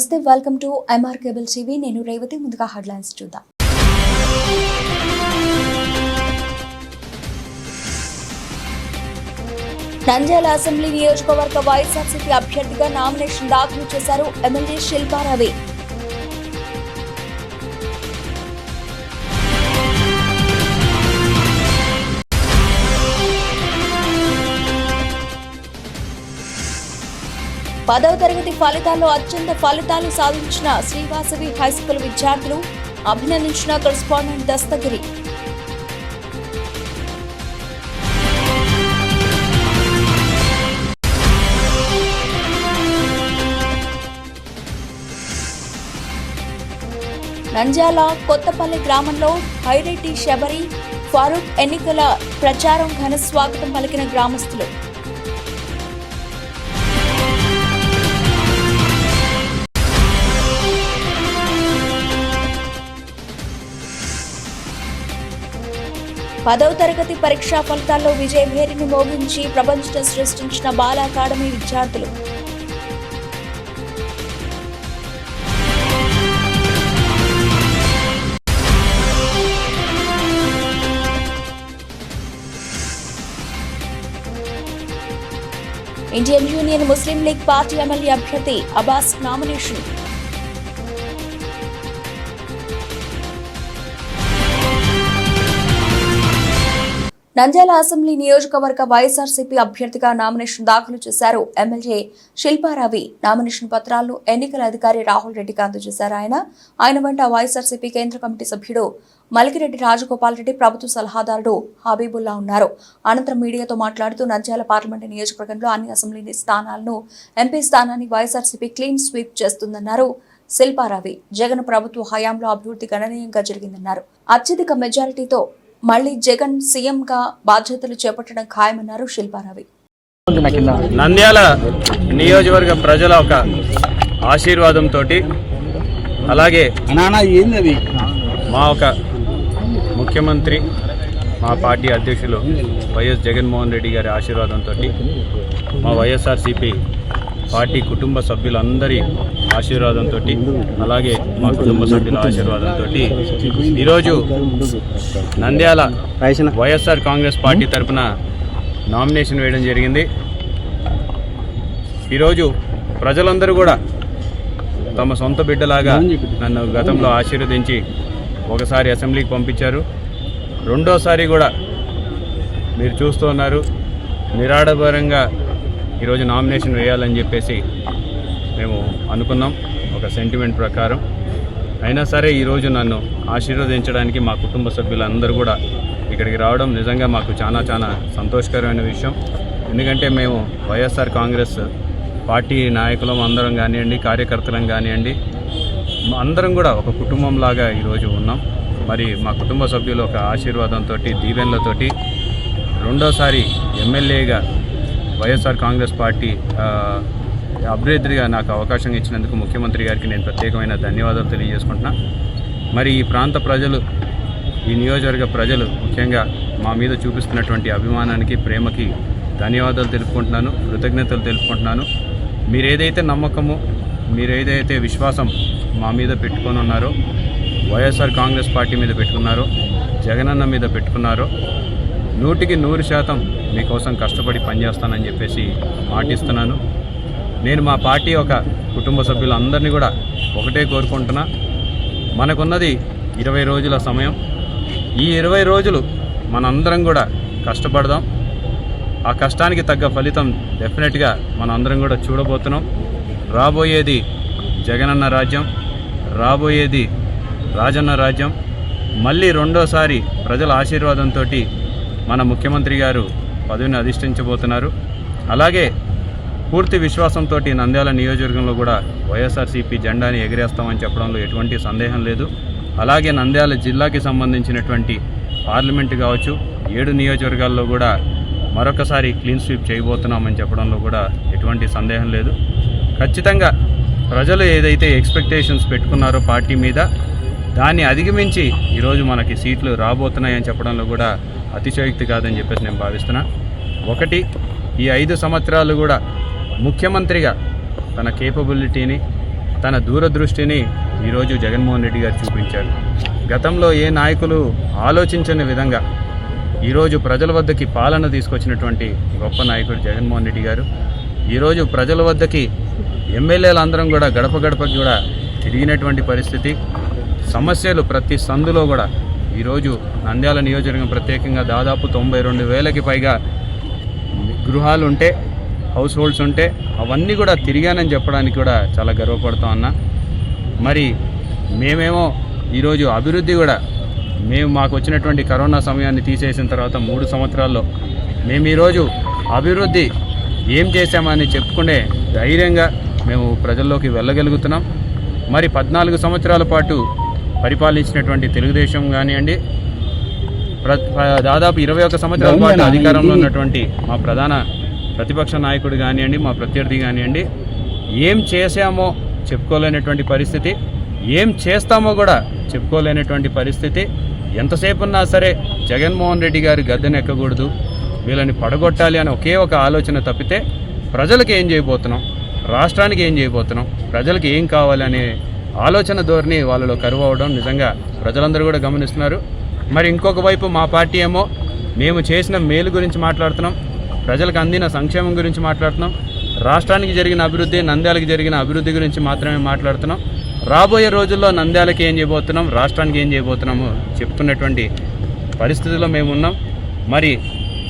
నమస్తే welcome to MR cable TV నేను రేవతి ముందుగా హెడ్లైన్స్ చూద్దాం. నంద్యాల అసెంబ్లీ నియోజకవర్గ వైఎస్ఆర్సీపీ అభ్యర్థిగా నామినేషన్ దాఖలు చేశారు ఎమ్మెల్యే శిల్పారావి పదవ తరగతి ఫలితాల్లో అత్యంత ఫలితాలు సాధించిన శ్రీవాసవి హైస్కూల్ విద్యార్థులు అభినందించిన కరెస్పాండెంట్ దస్తగిరి. నంజాల కొత్తపల్లి గ్రామంలో హైరెడ్డి శబరి ఫారూక్ ఎన్నికల ప్రచారం ఘన స్వాగతం పలికిన గ్రామస్తులు. పదవ తరగతి పరీక్షా ఫలితాల్లో విజయభేరిని మోగించి ప్రపంచం సృష్టించిన బాల అకాడమీ విద్యార్థులు. Indian Union Muslim League party MLA అభ్యర్థి అబాస్ నామినేషన్. నంద్యాల అసెంబ్లీ నియోజకవర్గ వైఎస్ఆర్సీపీ అభ్యర్థిగా నామినేషన్ దాఖలు చేశారు. ఎమ్మెల్యే శిల్పారావి నామినేషన్ పత్రాలను ఎన్నికల అధికారి రాహుల్ రెడ్డికి అందజేశారు. ఆయన ఆయన వెంట వైఎస్ఆర్సీపీ కేంద్ర కమిటీ సభ్యుడు మలికిరెడ్డి రాజగోపాల్ రెడ్డి ప్రభుత్వ సలహాదారుడు హబీబుల్లా ఉన్నారు. అనంతరం మీడియాతో మాట్లాడుతూ నంద్యాల పార్లమెంటు నియోజకవర్గంలో అన్ని అసెంబ్లీ స్థానాలను ఎంపీ స్థానాన్ని వైఎస్ఆర్సీపీ క్లీన్ స్వీప్ చేస్తుందన్నారు. శిల్పారావి జగన్ ప్రభుత్వ హయాంలో అభివృద్ధి గణనీయంగా జరిగిందన్నారు. అత్యధిక మెజారిటీతో మళ్ళీ జగన్ సీఎంగా బాధ్యతలు చేపట్టడం ఖాయమన్నారు శిల్పారావి. నంద్యాల నియోజకవర్గ ప్రజల ఒక ఆశీర్వాదంతో అలాగే మా ఒక ముఖ్యమంత్రి మా పార్టీ అధ్యక్షులు వైఎస్ జగన్మోహన్ రెడ్డి గారి ఆశీర్వాదంతో మా వైఎస్ఆర్సీపీ పార్టీ కుటుంబ సభ్యులందరి ఆశీర్వాదంతో అలాగే మా కుటుంబ సభ్యుల ఆశీర్వాదంతో ఈరోజు నంద్యాల వైఎస్ఆర్ కాంగ్రెస్ పార్టీ తరఫున నామినేషన్ వేయడం జరిగింది. ఈరోజు ప్రజలందరూ కూడా తమ సొంత బిడ్డలాగా నన్ను గతంలో ఆశీర్వదించి ఒకసారి అసెంబ్లీకి పంపించారు. రెండోసారి కూడా మీరు చూస్తూ ఉన్నారు. నిరాడభరంగా ఈరోజు నామినేషన్ వేయాలని చెప్పేసి మేము అనుకున్నాం. ఒక సెంటిమెంట్ ప్రకారం. అయినా సరే ఈరోజు నన్ను ఆశీర్వదించడానికి మా కుటుంబ సభ్యులందరూ కూడా ఇక్కడికి రావడం నిజంగా మాకు చాలా చాలా సంతోషకరమైన విషయం. ఎందుకంటే మేము వైఎస్ఆర్ కాంగ్రెస్ పార్టీ నాయకులం అందరం కానివ్వండి కార్యకర్తలం కానివ్వండి అందరం కూడా ఒక కుటుంబంలాగా ఈరోజు ఉన్నాం. మరి మా కుటుంబ సభ్యులు ఒక ఆశీర్వాదంతో దీవెనలతోటి రెండోసారి ఎమ్మెల్యేగా వైఎస్ఆర్ కాంగ్రెస్ పార్టీ అభ్యర్థిగా నాకు అవకాశం ఇచ్చినందుకు ముఖ్యమంత్రి గారికి నేను ప్రత్యేకమైన ధన్యవాదాలు తెలియజేసుకుంటున్నా. మరి ఈ ప్రాంత ప్రజలు ఈ నియోజకవర్గ ప్రజలు ముఖ్యంగా మా మీద చూపిస్తున్నటువంటి అభిమానానికి ప్రేమకి ధన్యవాదాలు తెలుపుకుంటున్నాను కృతజ్ఞతలు తెలుపుకుంటున్నాను. మీరు ఏదైతే నమ్మకము మీరు ఏదైతే విశ్వాసం మా మీద పెట్టుకొని ఉన్నారో వైఎస్ఆర్ కాంగ్రెస్ పార్టీ మీద పెట్టుకున్నారో జగనన్న మీద పెట్టుకున్నారో నూటికి నూరు శాతం మీకోసం కష్టపడి పనిచేస్తానని చెప్పేసి మాటిస్తున్నాను. నేను మా పార్టీ ఒక కుటుంబ సభ్యులందరినీ కూడా ఒకటే కోరుకుంటున్నా. మనకున్నది ఇరవై రోజుల సమయం. ఈ ఇరవై రోజులు మనందరం కూడా కష్టపడదాం. ఆ కష్టానికి తగ్గ ఫలితం డెఫినెట్గా మనందరం కూడా చూడబోతున్నాం. రాబోయేది జగనన్న రాజ్యం రాబోయేది రాజన్న రాజ్యం. మళ్ళీ రెండోసారి ప్రజల ఆశీర్వాదంతో మన ముఖ్యమంత్రి గారు పదవిని అధిష్ఠించబోతున్నారు. అలాగే పూర్తి విశ్వాసంతో నంద్యాల నియోజకవర్గంలో కూడా వైఎస్ఆర్సీపీ జెండాని ఎగిరేస్తామని చెప్పడంలో ఎటువంటి సందేహం లేదు. అలాగే నంద్యాల జిల్లాకి సంబంధించినటువంటి పార్లమెంటు కావచ్చు ఏడు నియోజకవర్గాల్లో కూడా మరొకసారి క్లీన్ స్వీప్ చేయబోతున్నామని చెప్పడంలో కూడా ఎటువంటి సందేహం లేదు. ఖచ్చితంగా ప్రజలు ఏదైతే ఎక్స్పెక్టేషన్స్ పెట్టుకున్నారో పార్టీ మీద దాన్ని అధిగమించి ఈరోజు మనకి సీట్లు రాబోతున్నాయని చెప్పడంలో కూడా అతిశయోక్తి కాదని చెప్పేసి నేను భావిస్తున్నా. ఒకటి ఈ ఐదు సంవత్సరాలు కూడా ముఖ్యమంత్రిగా తన కేపబిలిటీని తన దూరదృష్టిని ఈరోజు జగన్మోహన్ రెడ్డి గారు చూపించారు. గతంలో ఏ నాయకులు ఆలోచించని విధంగా ఈరోజు ప్రజల వద్దకి పాలన తీసుకొచ్చినటువంటి గొప్ప నాయకుడు జగన్మోహన్ రెడ్డి గారు ఈరోజు ప్రజల వద్దకి ఎమ్మెల్యేలు అందరం కూడా గడప గడపకి కూడా తిరిగినటువంటి పరిస్థితి. సమస్యలు ప్రతి సందులో కూడా ఈరోజు నంద్యాల నియోజకవర్గం ప్రత్యేకంగా దాదాపు తొంభై రెండు వేలకి పైగా గృహాలు ఉంటే హౌస్ హోల్డ్స్ ఉంటే అవన్నీ కూడా తిరిగానని చెప్పడానికి కూడా చాలా గర్వపడతాం ఉన్నా. మరి మేమేమో ఈరోజు అభివృద్ధి కూడా మేము మాకు వచ్చినటువంటి కరోనా సమయాన్ని తీసేసిన తర్వాత మూడు సంవత్సరాల్లో మేము ఈరోజు అభివృద్ధి ఏం చేశామని చెప్పుకునే ధైర్యంగా మేము ప్రజల్లోకి వెళ్ళగలుగుతున్నాం. మరి పద్నాలుగు సంవత్సరాల పాటు పరిపాలించినటువంటి తెలుగుదేశం కానివ్వండి దాదాపు ఇరవై ఒక్క సంవత్సరాల పాటు అధికారంలో ఉన్నటువంటి మా ప్రధాన ప్రతిపక్ష నాయకుడు కానివ్వండి మా ప్రత్యర్థి కానివ్వండి ఏం చేశామో చెప్పుకోలేనటువంటి పరిస్థితి ఏం చేస్తామో కూడా చెప్పుకోలేనటువంటి పరిస్థితి. ఎంతసేపు ఉన్నా సరే జగన్మోహన్ రెడ్డి గారి గద్దెనెక్కకూడదు వీళ్ళని పడగొట్టాలి అని ఒకే ఒక ఆలోచన తప్పితే ప్రజలకు ఏం చేయబోతున్నాం? రాష్ట్రానికి ఏం చేయబోతున్నాం? ప్రజలకు ఏం కావాలి అనే ఆలోచన ధోరణి వాళ్ళలో కరువు అవడం నిజంగా ప్రజలందరూ కూడా గమనిస్తున్నారు. మరి ఇంకొక వైపు మా పార్టీ ఏమో మేము చేసిన మేలు గురించి మాట్లాడుతున్నాం ప్రజలకు అందిన సంక్షేమం గురించి మాట్లాడుతున్నాం రాష్ట్రానికి జరిగిన అభివృద్ధి నంద్యాలకు జరిగిన అభివృద్ధి గురించి మాత్రమే మాట్లాడుతున్నాం. రాబోయే రోజుల్లో నంద్యాలకి ఏం చేయబోతున్నాం రాష్ట్రానికి ఏం చేయబోతున్నాము చెప్తున్నటువంటి పరిస్థితుల్లో మేము ఉన్నాం. మరి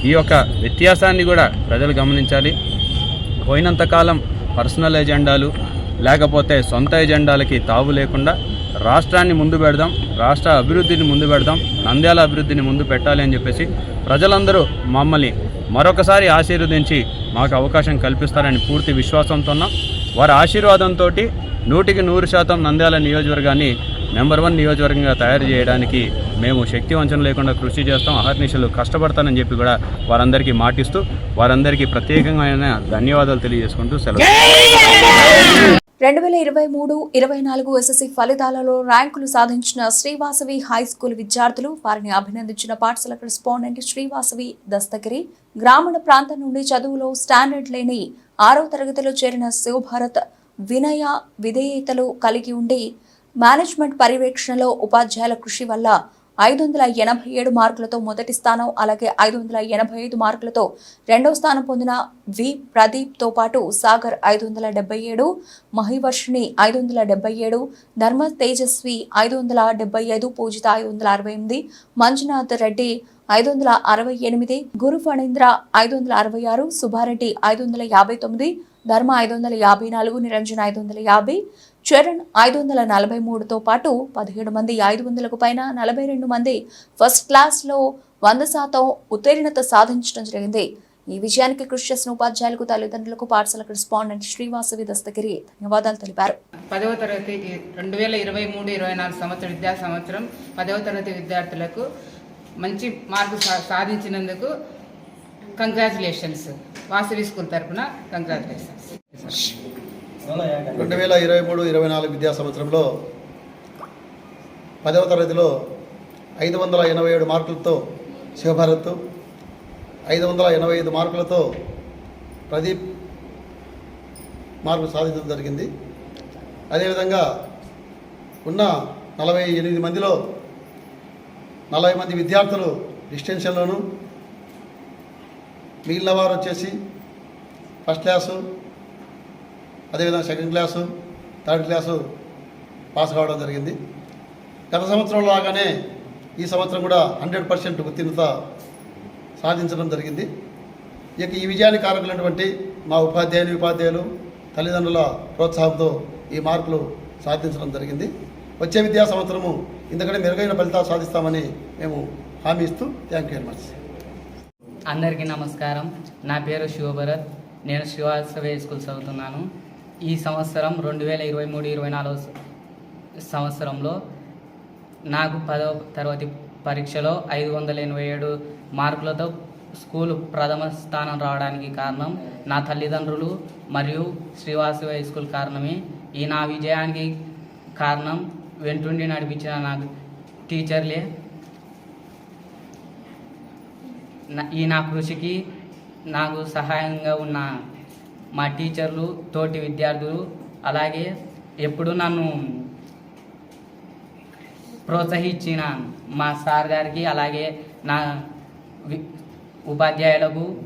ఈ యొక్క వ్యత్యాసాన్ని కూడా ప్రజలు గమనించాలి. పోయినంతకాలం పర్సనల్ ఎజెండాలు లేకపోతే సొంత ఎజెండాలకి తావు లేకుండా రాష్ట్రాన్ని ముందు పెడదాం రాష్ట్ర అభివృద్ధిని ముందు పెడదాం నంద్యాల అభివృద్ధిని ముందు పెట్టాలి అని చెప్పేసి ప్రజలందరూ మమ్మల్ని మరొకసారి ఆశీర్వదించి మాకు అవకాశం కల్పిస్తారని పూర్తి విశ్వాసంతో ఉన్నాం. వారి ఆశీర్వాదంతో నూటికి నూరు శాతం నంద్యాల నియోజకవర్గాన్ని నెంబర్ వన్ నియోజకవర్గంగా తయారు చేయడానికి మేము శక్తి వంచన లేకుండా కృషి చేస్తాం. అహర్నిశలు కష్టపడతానని చెప్పి కూడా వారందరికీ మాటిస్తూ వారందరికీ ప్రత్యేకమైన ధన్యవాదాలు తెలియజేసుకుంటూ సెలవు. రెండు వేల ఇరవై మూడు ఇరవై నాలుగు ఎస్ఎస్సి ఫలితాలలో ర్యాంకులు సాధించిన శ్రీవాసవి హై స్కూల్ విద్యార్థులు వారిని అభినందించిన పాఠశాల కరెస్పాండెంట్ శ్రీవాసవి దస్తగిరి గ్రామీణ ప్రాంతం నుండి చదువులో స్టాండర్డ్ లేని ఆరవ తరగతిలో చేరిన శివభారత్ వినయ విధేయతలు కలిగి ఉండి మేనేజ్మెంట్ పర్యవేక్షణలో ఉపాధ్యాయుల కృషి వల్ల ఐదు వందల ఎనభై ఏడు మార్కులతో మొదటి స్థానం అలాగే ఐదు వందల ఎనభై ఐదు మార్కులతో రెండవ స్థానం పొందిన వి. ప్రదీప్తో పాటు సాగర్ ఐదు వందల డెబ్బై ఏడు మహివర్షిణి ఐదు వందల డెబ్బై ఏడు ధర్మ తేజస్వి ఐదు వందల డెబ్బై ఐదు పూజిత ఐదు వందల అరవై ఎనిమిది మంజునాథ్ రెడ్డి ఐదు వందల అరవై ఎనిమిది గురు ఫణీంద్ర ఐదు వందల అరవై ఆరు సుబ్బారెడ్డి ఐదు వందల యాభై తొమ్మిది ధర్మ ఐదు వందల యాభై నాలుగు నిరంజన్ ఐదు వందల యాభై చరణ్ ఐదు వందల నలభై మూడుతో పాటు పదిహేడు మంది ఐదు వందలకు పైన నలభై రెండు మంది ఫస్ట్ క్లాస్లో వంద శాతం ఉత్తీర్ణత సాధించడం జరిగింది. ఈ విజయానికి కృషి చేసిన ఉపాధ్యాయులకు తల్లిదండ్రులకు పాఠశాల కరెస్పాండెంట్ శ్రీవాసవి దస్తగిరి ధన్యవాదాలు తెలిపారు. పదవ తరగతి రెండు వేల ఇరవై మూడు ఇరవై నాలుగు సంవత్సరం విద్యా సంవత్సరం పదవ తరగతి విద్యార్థులకు మంచి మార్పు సాధించినందుకు కంగ్రాచులేషన్స్ వాసవి స్కూల్ తరపున కంగ్రాచులేషన్స్ రెండు వేల ఇరవై మూడు ఇరవై నాలుగు విద్యా సంవత్సరంలో పదవ తరగతిలో ఐదు వందల ఎనభై ఏడు మార్కులతో శివభారత్ ఐదు వందల ఎనభై ఐదు మార్కులతో ప్రదీప్ మార్కులు సాధించడం జరిగింది. అదేవిధంగా ఉన్న నలభై ఎనిమిది మందిలో నలభై మంది విద్యార్థులు డిస్టెన్షన్లోను మిగిలిన వారు వచ్చేసి ఫస్ట్ క్లాసు అదేవిధంగా second class third class pass కావడం జరిగింది. గత సంవత్సరం లాగానే ఈ సంవత్సరం కూడా హండ్రెడ్ పర్సెంట్ ఉత్తీర్ణత సాధించడం జరిగింది. ఇక ఈ విజయానికి కారకులైనటువంటి మా ఉపాధ్యాయులు ఉపాధ్యాయులు తల్లిదండ్రుల ప్రోత్సాహంతో ఈ మార్కులు సాధించడం జరిగింది. వచ్చే విద్యా సంవత్సరము ఇంతకంటే మెరుగైన ఫలితాలు సాధిస్తామని మేము హామీ ఇస్తూ థ్యాంక్ యూ వెరీ మచ్ అందరికీ నమస్కారం. నా పేరు శివభరత్. నేను శ్రీవాసవే స్కూల్ చదువుతున్నాను. ఈ సంవత్సరం రెండు వేల ఇరవై మూడు ఇరవై నాలుగు సంవత్సరంలో నాకు పదవ తరగతి పరీక్షలో ఐదు వందల ఎనభై ఏడు మార్కులతో స్కూల్ ప్రథమ స్థానం రావడానికి కారణం నా తల్లిదండ్రులు మరియు శ్రీవాసవి హై స్కూల్ కారణమే. ఈ నా విజయానికి కారణం వెంటుండి నడిపించిన నా టీచర్లే నా- ఈ నా కృషికి నాకు సహాయంగా ఉన్న మా టీచర్లు తోటి విద్యార్థులు అలాగే ఎప్పుడు నన్ను ప్రోత్సహించిన మా సార్ గారికి అలాగే నా వి- ఉపాధ్యాయులకు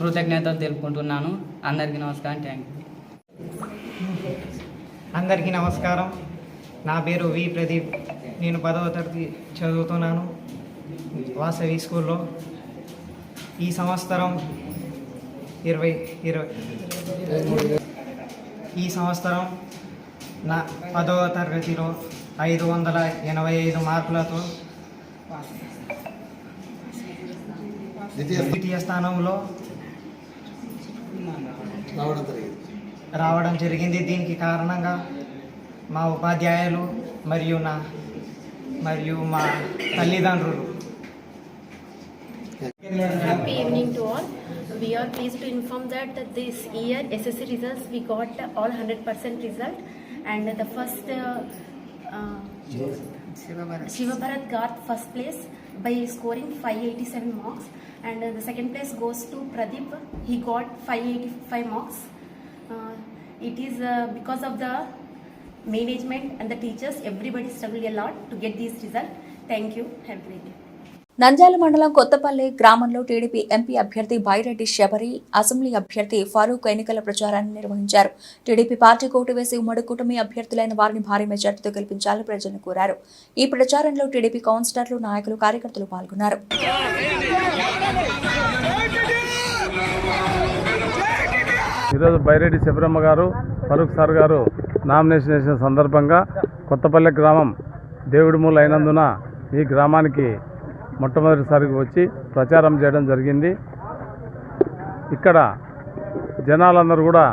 కృతజ్ఞతలు తెలుపుకుంటున్నాను. అందరికీ నమస్కారం. థ్యాంక్ యూ అందరికీ నమస్కారం. నా పేరు వి ప్రదీప్. నేను పదవ తరగతి చదువుతున్నాను. వాసవి స్కూల్లో ఈ సంవత్సరం ఇరవై ఇరవై. ఈ సంవత్సరం నా పదవ తరగతిలో ఐదు వందల ఎనభై ఐదు మార్కులతో ద్వితీయ స్థానంలో రావడం జరిగింది. దీనికి కారణంగా మా ఉపాధ్యాయులు మరియు నా మరియు మా తల్లిదండ్రులు Happy evening to all. We are pleased to inform that this year SSC results we got all 100% result and the first uh, uh, Shiva Bharat got first place by scoring 587 marks and uh, the second place goes to Pradeep. He got 585 marks. Uh, it is uh, because of the management and the teachers everybody struggled a lot to get this result. Thank you. Have a great day. Nandyal మండలం కొత్తపల్లి గ్రామంలో TDP MP అభ్యర్థి Byreddy Sabari assembly అభ్యర్థి ఫరూక్ ఎన్నికల ప్రచారాన్ని నిర్వహించారు. TDP party coat వేసి ఉమ్మడి కూటమి అభ్యర్థులైన వారిని భారీ మెజార్టీతో గెలిపించాలని ప్రజలను కోరారు. ఈ ప్రచారంలో టీడీపీ కౌన్సిలర్లు నాయకులు కార్యకర్తలు పాల్గొన్నారు. ఈరోజు బైరెడ్డి శబరమ్మ గారు ఫరూక్ సార్ గారు నామినేషన్ చేసిన సందర్భంగా కొత్తపల్లి గ్రామం దేవుడి మూలైనందున ఈ గ్రామానికి మొట్టమొదటిసారిగా వచ్చి ప్రచారం చేయడం జరిగింది. ఇక్కడ జనాలందరూ కూడా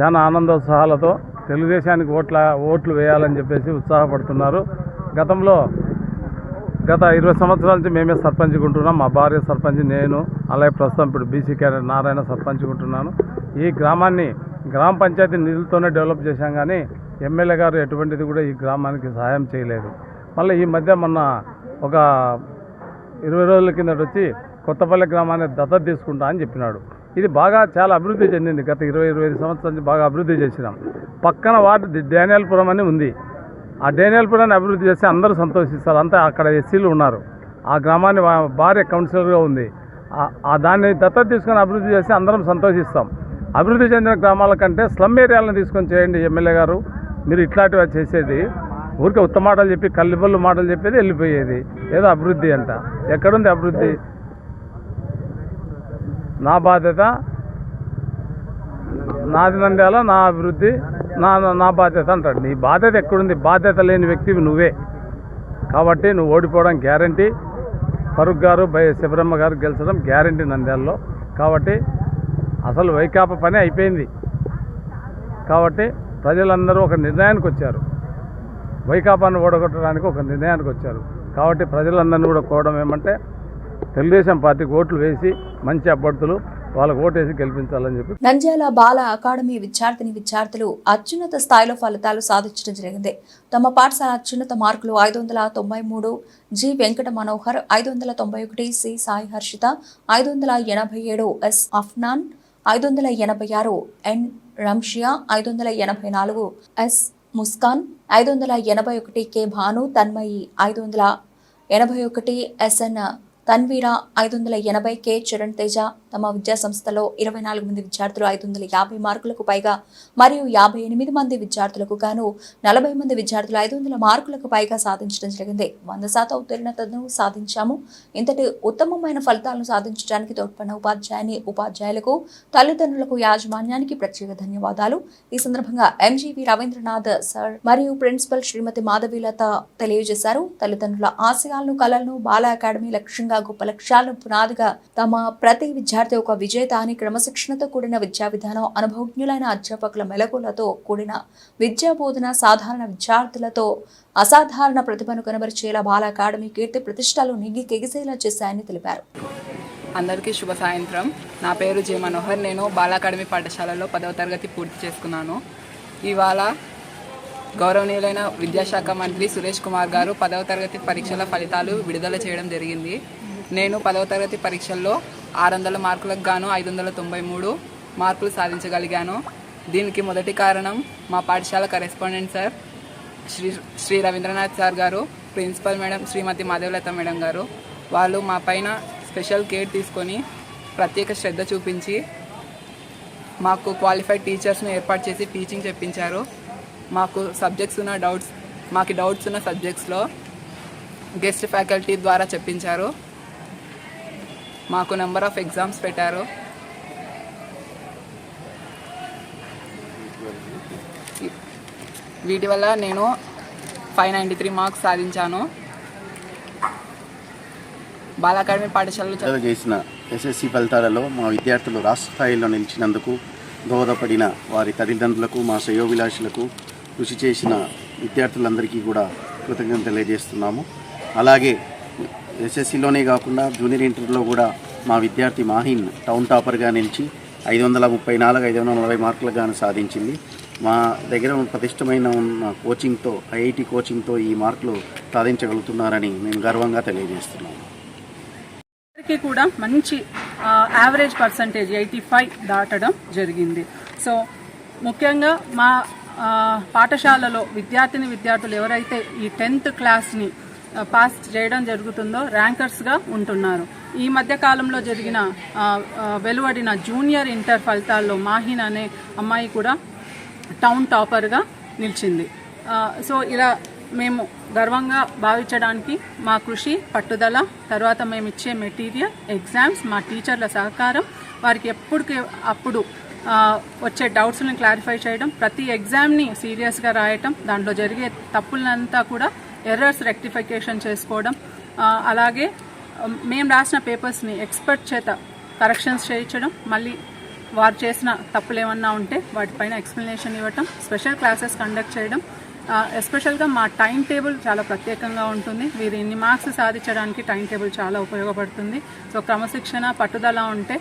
చాలా ఆనందోత్సాహాలతో తెలుగుదేశానికి ఓట్ల ఓట్లు వేయాలని చెప్పేసి ఉత్సాహపడుతున్నారు. గతంలో గత ఇరవై సంవత్సరాల నుంచి మేమే సర్పంచ్ ఉంటున్నాం. మా భార్య సర్పంచ్ నేను అలాగే ప్రస్తుతం ఇప్పుడు బీసీ క్యాడర్ నారాయణ సర్పంచ్ ఉంటున్నాను. ఈ గ్రామాన్ని గ్రామ పంచాయతీ నిధులతోనే డెవలప్ చేశాం కానీ ఎమ్మెల్యే గారు ఎటువంటిది కూడా ఈ గ్రామానికి సహాయం చేయలేదు. మళ్ళీ ఈ మధ్య మొన్న ఒక ఇరవై రోజుల కిందట వచ్చి కొత్తపల్లి గ్రామాన్ని దత్తత తీసుకుంటా అని చెప్పినాడు. ఇది బాగా చాలా అభివృద్ధి చెందింది. గత ఇరవై ఇరవై ఐదు సంవత్సరాల నుంచి బాగా అభివృద్ధి చేసినాం. పక్కన వార్డు డేనియల్పురం అని ఉంది. ఆ డేనియల్పురాన్ని అభివృద్ధి చేస్తే అందరూ సంతోషిస్తారు. అంతా అక్కడ ఎస్సీలు ఉన్నారు. ఆ గ్రామాన్ని భార్య కౌన్సిలర్గా ఉంది. ఆ- ఆ దాన్ని దత్తత తీసుకొని అభివృద్ధి చేస్తే అందరం సంతోషిస్తాం. అభివృద్ధి చెందిన గ్రామాల కంటే స్లమ్ ఏరియాలను తీసుకొని చేయండి ఎమ్మెల్యే గారు. మీరు ఇట్లాంటివి చేసేది ఊరికే ఉత్త మాటలు చెప్పి కల్లిబొల్లు మాటలు చెప్పేది వెళ్ళిపోయేది. ఏదో అభివృద్ధి అంట. ఎక్కడుంది అభివృద్ధి? నా బాధ్యత నాది నంద్యాల నా అభివృద్ధి నా నా బాధ్యత అంటాడు. నీ బాధ్యత ఎక్కడుంది? బాధ్యత లేని వ్యక్తివి నువ్వే. కాబట్టి నువ్వు ఓడిపోవడం గ్యారంటీ. ఫరూక్ గారు బై శివరమ్మ గారు గెలిచడం గ్యారంటీ నంద్యాలలో. కాబట్టి అసలు వైకాపా పని అయిపోయింది. కాబట్టి ప్రజలందరూ ఒక నిర్ణయానికి వచ్చారు. వైకాపాను ఓడగొట్టడానికి ఒక నిర్ణయానికి వచ్చారు. కాబట్టి ప్రజలందరినీ కూడా కోవడం ఏమంటే తెలుగుదేశం పార్టీకి ఓట్లు వేసి మంచి అభ్యర్థులు వాళ్ళకు ఓటేసి గెలిపించాలని చెప్పి. నంద్యాల బాల అకాడమీ విద్యార్థిని విద్యార్థులు అత్యున్నత స్థాయిలో ఫలితాలు సాధించడం జరిగింది. తమ పాఠశాల అత్యున్నత మార్కులు ఐదు వందల తొంభై మూడు జి వెంకట మనోహర్ ఐదు వందల తొంభై ఒకటి సి సాయి హర్షిత ఐదు వందల ఎనభై ఏడు ఎస్ అఫ్నాన్ ఐదు వందల ఎనభై ఆరు ఎన్ రంషియా ఐదు వందల ఎనభై నాలుగు ఎస్ ముస్కాన్ ఐదు వందల ఎనభై ఒకటి కె భాను తన్మయి ఐదు వందల ఎనభై ఒకటి ఎస్ఎన్ తన్వీర ఐదు వందల ఎనభై కె చరణ్ తేజ తమ విద్యా సంస్థలో ఇరవై నాలుగు మంది విద్యార్థులు ఐదు వందల యాభై మార్కులకు పైగా మరియు యాభై ఎనిమిది మంది విద్యార్థులకు గాను నలభై మంది విద్యార్థులు ఐదు వందల మార్కులకు పైగా సాధించడం జరిగింది. వంద శాతం ఉత్తీర్ణతను సాధించాము. ఇంతటి ఉత్తమమైన ఫలితాలను సాధించడానికి తోడ్పడిన ఉపాధ్యాయుని ఉపాధ్యాయులకు తల్లిదండ్రులకు యాజమాన్యానికి ప్రత్యేక ధన్యవాదాలు. ఈ సందర్భంగా ఎంజీవి రవీంద్రనాథ్ సార్ మరియు ప్రిన్సిపల్ శ్రీమతి మాధవీలత తెలియజేశారు. తల్లిదండ్రుల ఆశయాలను కళలను బాల అకాడమీ లక్ష్యంగా గొప్ప లక్ష్యాలను పునాదిగా తమ ప్రతి విద్యార్థి ఒక విజేత అని క్రమశిక్షణతో కూడిన విద్యా విధానం అనుభవజ్ఞులైన అధ్యాపకుల మెలకులతో కూడిన విద్యా బోధన సాధారణ విద్యార్థులతో అసాధారణ ప్రతిభను కనబరిచేలా బాల అకాడమీ కీర్తి ప్రతిష్టలు నిగ్గి కెగిసేలా చేశాయని తెలిపారు. అందరికీ శుభ సాయంత్రం. నా పేరు జే మనోహర్. నేను బాల అకాడమీ పాఠశాలలో పదవ తరగతి పూర్తి చేసుకున్నాను. ఇవాళ గౌరవనీయులైన విద్యాశాఖ మంత్రి సురేష్ కుమార్ గారు పదవ తరగతి పరీక్షల ఫలితాలు విడుదల చేయడం జరిగింది. నేను పదవ తరగతి పరీక్షల్లో ఆరు వందల మార్కులకు గాను ఐదు వందల తొంభై మూడు మార్కులు సాధించగలిగాను. దీనికి మొదటి కారణం మా పాఠశాల correspondent sir Shri Shri Ravindranath sir గారు principal madam Shrimati Madhavalatha madam గారు. వాళ్ళు మా పైన స్పెషల్ కేర్ తీసుకొని ప్రత్యేక శ్రద్ధ చూపించి మాకు క్వాలిఫైడ్ టీచర్స్ని ఏర్పాటు చేసి టీచింగ్ చెప్పించారు. మాకు సబ్జెక్ట్స్ ఉన్న డౌట్స్ మాకు డౌట్స్ ఉన్న సబ్జెక్ట్స్లో గెస్ట్ ఫ్యాకల్టీ ద్వారా చెప్పించారు. మాకు నెంబర్ ఆఫ్ ఎగ్జామ్స్ పెట్టారు. వీటి వల్ల నేను ఫైవ్ నైంటీ త్రీ మార్క్స్ సాధించాను బాల అకాడమీ పాఠశాలలో చేసిన ఎస్ఎస్సి ఫలితాలలో మా విద్యార్థులు రాష్ట్ర స్థాయిలో నిలిచినందుకు దోహదపడిన వారి తల్లిదండ్రులకు మా శ్రేయోభిలాషులకు కృషి చేసిన విద్యార్థులందరికీ కూడా కృతజ్ఞత తెలియజేస్తున్నాము. అలాగే ఎస్ఎస్సిలోనే కాకుండా జూనియర్ ఇంటర్లో కూడా మా విద్యార్థి మాహిన్ టౌన్ టాపర్గా నిలిచి ఐదు వందల ముప్పై నాలుగు ఐదు వందల నలభై మార్కులు గాను సాధించింది. మా దగ్గర ఉన్న ప్రతిష్టమైన ఉన్న కోచింగ్తో ఐఐటి కోచింగ్తో ఈ మార్కులు సాధించగలుగుతున్నారని మేము గర్వంగా తెలియజేస్తున్నాము. అందరికీ కూడా మంచి యావరేజ్ పర్సంటేజ్ ఎయిటీ ఫైవ్ దాటడం జరిగింది. సో ముఖ్యంగా మా పాఠశాలలో విద్యార్థిని విద్యార్థులు ఎవరైతే ఈ టెన్త్ క్లాస్ని పాస్ చేయడం జరుగుతుందో ర్యాంకర్స్గా ఉంటున్నారు. ఈ మధ్య కాలంలో జరిగిన వెలువడిన జూనియర్ ఇంటర్ ఫలితాల్లో మాహిన్ అనే అమ్మాయి కూడా టౌన్ టాపర్గా నిలిచింది. సో ఇలా మేము గర్వంగా భావించడానికి మా కృషి పట్టుదల తర్వాత మేము ఇచ్చే మెటీరియల్ ఎగ్జామ్స్ మా టీచర్ల సహకారం వారికి ఎప్పటికి అప్పుడు వచ్చే డౌట్స్ని క్లారిఫై చేయడం ప్రతి ఎగ్జామ్ని సీరియస్గా రాయటం దాంట్లో జరిగే తప్పులంతా కూడా ఎర్రర్స్ రెక్టిఫికేషన్ చేసుకోవడం. అలాగే మేము రాసిన పేపర్స్ని ఎక్స్పర్ట్ చేత కరెక్షన్స్ చేయించడం మళ్ళీ వారు చేసిన తప్పులు ఏమన్నా ఉంటే వాటిపైన ఎక్స్ప్లెనేషన్ ఇవ్వటం స్పెషల్ క్లాసెస్ కండక్ట్ చేయడం. ఎస్పెషల్గా మా టైం టేబుల్ చాలా ప్రత్యేకంగా ఉంటుంది. వీరు ఇన్ని మార్క్స్ సాధించడానికి టైం టేబుల్ చాలా ఉపయోగపడుతుంది. సో క్రమశిక్షణ పట్టుదల ఉంటే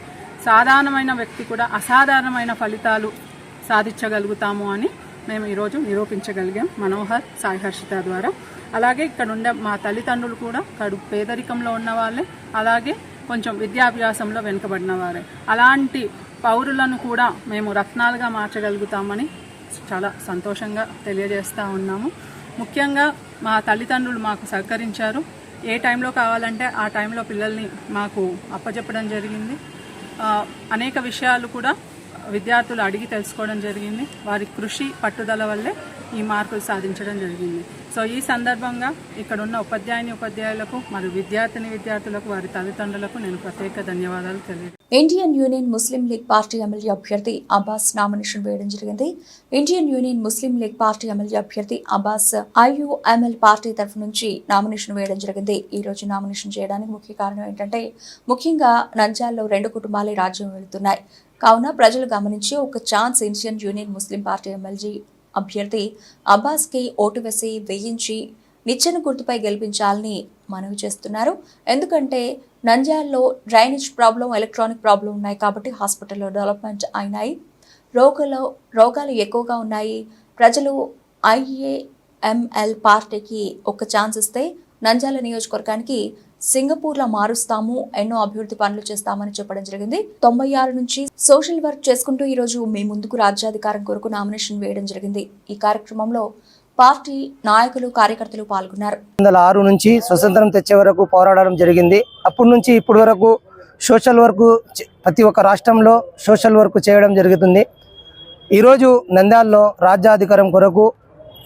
సాధారణమైన వ్యక్తి కూడా అసాధారణమైన ఫలితాలు సాధించగలుగుతాము అని మేము ఈరోజు నిరూపించగలిగాం. మనోహర్ సాయి హర్షిత ద్వారా. అలాగే ఇక్కడ ఉండే మా తల్లిదండ్రులు కూడా కడు పేదరికంలో ఉన్న వాళ్ళే అలాగే కొంచెం విద్యాభ్యాసంలో వెనుకబడిన వారే. అలాంటి పౌరులను కూడా మేము రత్నాలుగా మార్చగలుగుతామని చాలా సంతోషంగా తెలియజేస్తూ ఉన్నాము. ముఖ్యంగా మా తల్లిదండ్రులు మాకు సహకరించారు. ఏ టైంలో కావాలంటే ఆ టైంలో పిల్లల్ని మాకు అప్పచెప్పడం జరిగింది. అనేక విషయాలు కూడా విద్యార్థులు అడిగి తెలుసుకోవడం జరిగింది. వారి కృషి పట్టుదల వల్లే ఈ మార్కులు సాధించడం జరిగింది. సో ఈ సందర్భంగా ఇక్కడ ఉన్న ఉపాధ్యాయుని ఉపాధ్యాయులకు మరియు విద్యార్థిని విద్యార్థులకు వారి తల్లిదండ్రులకు నేను ప్రత్యేక ధన్యవాదాలు తెలియజేస్తాను Indian Union Muslim League party MLA అభ్యర్థి అబ్బాస్ నామినేషన్ వేయడం జరిగింది. Indian Union Muslim League party MLA అభ్యర్థి అబ్బాస్ ఐయుఎంఎల్ పార్టీ తరఫు నుంచి నామినేషన్ వేయడం జరిగింది. ఈ రోజు నామినేషన్ చేయడానికి ముఖ్య కారణం ఏంటంటే ముఖ్యంగా నంజాల్లో రెండు కుటుంబాలే రాజ్యం వెళుతున్నాయి. కావున ప్రజలు గమనించి ఒక chance Indian Union Muslim party MLA అభ్యర్థి అబ్బాస్కి ఓటు వేసి వేయించి నిచ్చెన గుర్తుపై గెలిపించాలని మనవి చేస్తున్నారు. ఎందుకంటే నంద్యాలలో డ్రైనేజ్ ప్రాబ్లం ఎలక్ట్రానిక్ ప్రాబ్లం ఉన్నాయి కాబట్టి హాస్పిటల్లో డెవలప్మెంట్ అయినాయి. రోగులు రోగాలు ఎక్కువగా ఉన్నాయి. ప్రజలు ఐఏఎంఎల్ పార్టీకి ఒక ఛాన్స్ ఇస్తే నంజాల నియోజకవర్గానికి సింగపూర్లా మారుస్తాము ఎన్నో అభివృద్ధి పనులు చేస్తామని చెప్పడం జరిగింది. తొంభై ఆరు నుంచి సోషల్ వర్క్ చేసుకుంటూ ఈరోజు మీ ముందుకు రాజ్యాధికారం కొరకు నామినేషన్ వేయడం జరిగింది. ఈ కార్యక్రమంలో పార్టీ నాయకులు కార్యకర్తలు పాల్గొన్నారు. వందల ఆరు నుంచి స్వతంత్రం తెచ్చే వరకు పోరాడడం జరిగింది. అప్పటి నుంచి ఇప్పటి వరకు సోషల్ వర్క్ ప్రతి ఒక్క రాష్ట్రంలో సోషల్ వర్క్ చేయడం జరుగుతుంది. ఈరోజు నంద్యాలలో రాజ్యాధికారం కొరకు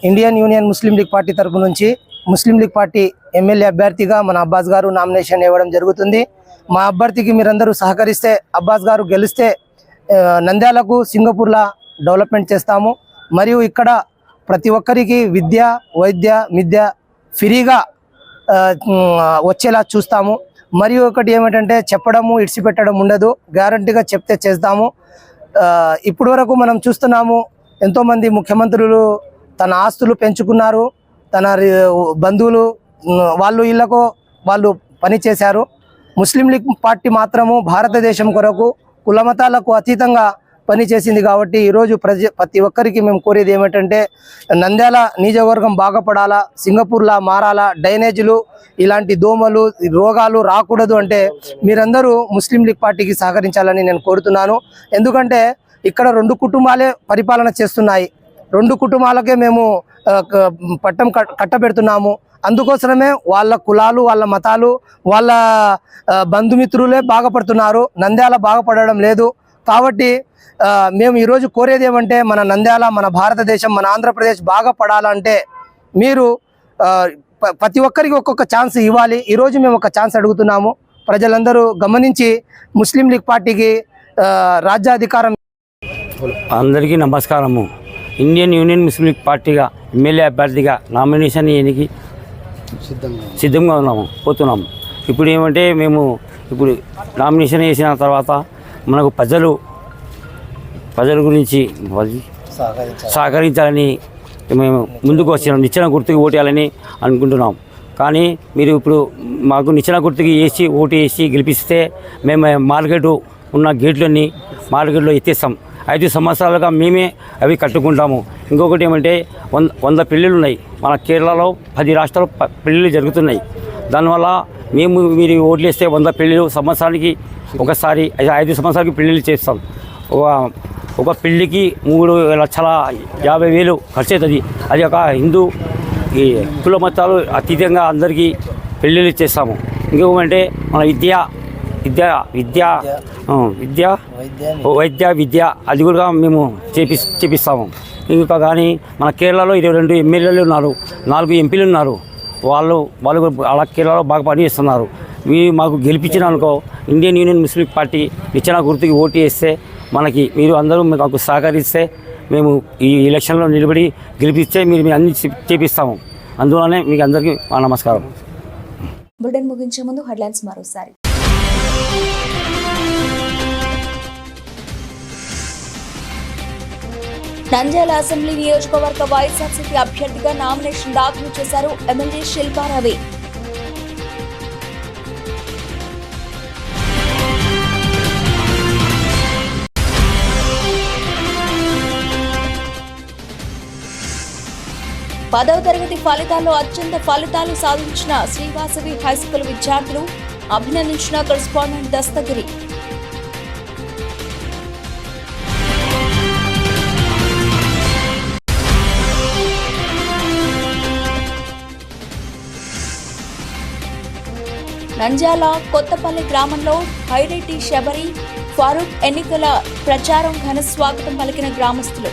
Indian Union Muslim League party తరపు నుంచి ముస్లిం లీగ్ పార్టీ ఎమ్మెల్యే అభ్యర్థిగా మన అబ్బాస్ గారు నామినేషన్ ఇవ్వడం జరుగుతుంది. మా అభ్యర్థికి మీరందరూ సహకరిస్తే అబ్బాస్ గారు గెలిస్తే నంద్యాలకు సింగపూర్లా డెవలప్మెంట్ చేస్తాము. మరియు ఇక్కడ ప్రతి ఒక్కరికి విద్య వైద్య మిద్య ఫ్రీగా వచ్చేలా చూస్తాము. మరియు ఒకటి ఏమిటంటే చెప్పడము ఇడిచిపెట్టడం ఉండదు. గ్యారంటీగా చెప్తే చేస్తాము. ఇప్పటి వరకు మనం చూస్తున్నాము ఎంతోమంది ముఖ్యమంత్రులు తన ఆస్తులు పెంచుకున్నారు. తన బంధువులు వాళ్ళు ఇళ్ళకు వాళ్ళు పని చేశారు. ముస్లిం లీగ్ పార్టీ మాత్రము భారతదేశం కొరకు కులమతాలకు అతీతంగా పనిచేసింది కాబట్టి ఈరోజు ప్రజ ప్రతి ఒక్కరికి మేము కోరేది ఏమిటంటే నంద్యాల నియోజకవర్గం బాగుపడాలా సింగపూర్లా మారాలా డ్రైనేజీలు ఇలాంటి దోమలు రోగాలు రాకూడదు అంటే మీరందరూ ముస్లిం లీగ్ పార్టీకి సహకరించాలని నేను కోరుతున్నాను. ఎందుకంటే ఇక్కడ రెండు కుటుంబాలే పరిపాలన చేస్తున్నాయి. రెండు కుటుంబాలకే మేము పట్టం కట్- కట్టబెడుతున్నాము. అందుకోసమే వాళ్ళ కులాలు వాళ్ళ మతాలు వాళ్ళ బంధుమిత్రులే బాగుపడుతున్నారు. నంద్యాల బాగుపడడం లేదు. కాబట్టి మేము ఈరోజు కోరేది ఏమంటే మన నంద్యాల మన భారతదేశం మన ఆంధ్రప్రదేశ్ బాగా పడాలంటే మీరు ప్రతి ఒక్కరికి ఒక్కొక్క ఛాన్స్ ఇవ్వాలి. ఈరోజు మేము ఒక ఛాన్స్ అడుగుతున్నాము. ప్రజలందరూ గమనించి ముస్లిం లీగ్ పార్టీకి రాజ్యాధికారం అందరికీ నమస్కారము. ఇండియన్ యూనియన్ ముస్లిం లీగ్ పార్టీగా ఎమ్మెల్యే అభ్యర్థిగా నామినేషన్ ఎన్నికి సిద్ధంగా ఉన్నాము పోతున్నాము. ఇప్పుడు ఏమంటే మేము ఇప్పుడు నామినేషన్ వేసిన తర్వాత మనకు ప్రజలు ప్రజల గురించి సహకరించాలని మేము ముందుకు వచ్చినాం. నిచ్చెన గుర్తుకి ఓటేయాలని అనుకుంటున్నాం. కానీ మీరు ఇప్పుడు మాకు నిచ్చెన గుర్తుకి వేసి ఓటు వేసి గెలిపిస్తే మేము మార్కెట్ ఉన్న గేట్లన్నీ మార్కెట్లో ఎత్తేస్తాం. ఐదు సంవత్సరాలుగా మేమే అవి కట్టుకుంటాము. ఇంకొకటి ఏమంటే వంద వంద పెళ్ళిళ్ళు ఉన్నాయి మన కేరళలో పది రాష్ట్రాలు పెళ్ళిళ్ళు జరుగుతున్నాయి. దానివల్ల మేము మీరు ఓట్లేస్తే వంద పెళ్ళిళ్ళు సంవత్సరానికి ఒకసారి ఐదు సంవత్సరాలకి పెళ్ళిళ్ళు చేస్తాం. ఒక ఒక పెళ్ళికి మూడు లక్షల యాభై వేలు ఖర్చు అవుతుంది అది ఒక హిందూ ఈ కుల మతాలు అతీతంగా అందరికీ పెళ్ళిళ్ళు చేస్తాము. ఇంకొకటి మన విద్య విద్య విద్య విద్య. వైద్య విద్య అది కూడా మేము చేపి చేపిస్తాము. ఇంకా కానీ మన కేరళలో ఇరవై రెండు ఎమ్మెల్యేలు ఉన్నారు నాలుగు ఎంపీలు ఉన్నారు. వాళ్ళు వాళ్ళు అలా కేరళలో బాగా పనిచేస్తున్నారు మీరు మాకు గెలిపించిన అనుకో ఇండియన్ యూనియన్ ముస్లిం పార్టీ నిచ్చెన గుర్తుకి ఓటు వేస్తే మనకి మీరు అందరూ మాకు సహకరిస్తే మేము ఈ ఎలక్షన్లో నిలబడి గెలిపిస్తే మీరు మేము అన్ని చేపిస్తాము. అందువల్లనే మీకు అందరికీ మా నమస్కారం. బులెటిన్ ముగించే ముందు హెడ్లైన్స్ మరోసారి. నంద్యాల అసెంబ్లీ నియోజకవర్గ వైఎస్ఆర్సీపీ అభ్యర్థిగా నామినేషన్ దాఖలు చేశారు ఎమ్మెల్యే శిల్పారావి పదవ తరగతి ఫలితాల్లో అత్యంత ఫలితాలు సాధించిన శ్రీవాసవి హైస్కూల్ విద్యార్థులు అభినందించిన కరెస్పాండెంట్ దస్తగిరి. నంద్యాల కొత్తపల్లి గ్రామంలో హైరెడ్డి శబరి ఫారూక్ ఎన్నికల ప్రచారం ఘన స్వాగతం పలికిన గ్రామస్తులు.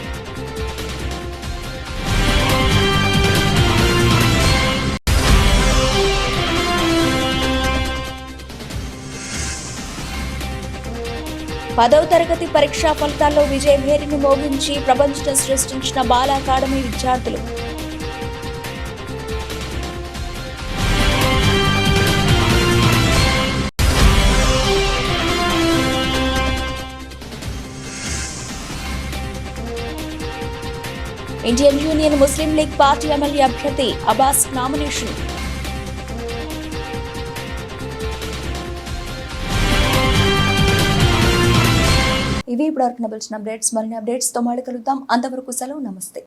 పదవ తరగతి పరీక్షా ఫలితాల్లో విజయభేరిని మోగించి ప్రపంచం సృష్టించిన బాల అకాడమీ విద్యార్థులు. Indian Union Muslim League party MLA అభ్యర్థి అబాస్ నామినేషన్. ఇవి ఇప్పుడు అర్పణ పిలిచిన అప్డేట్స్. మరిన్ని అప్డేట్స్తో మళ్ళీ కలుద్దాం. అంతవరకు సెలవు. నమస్తే.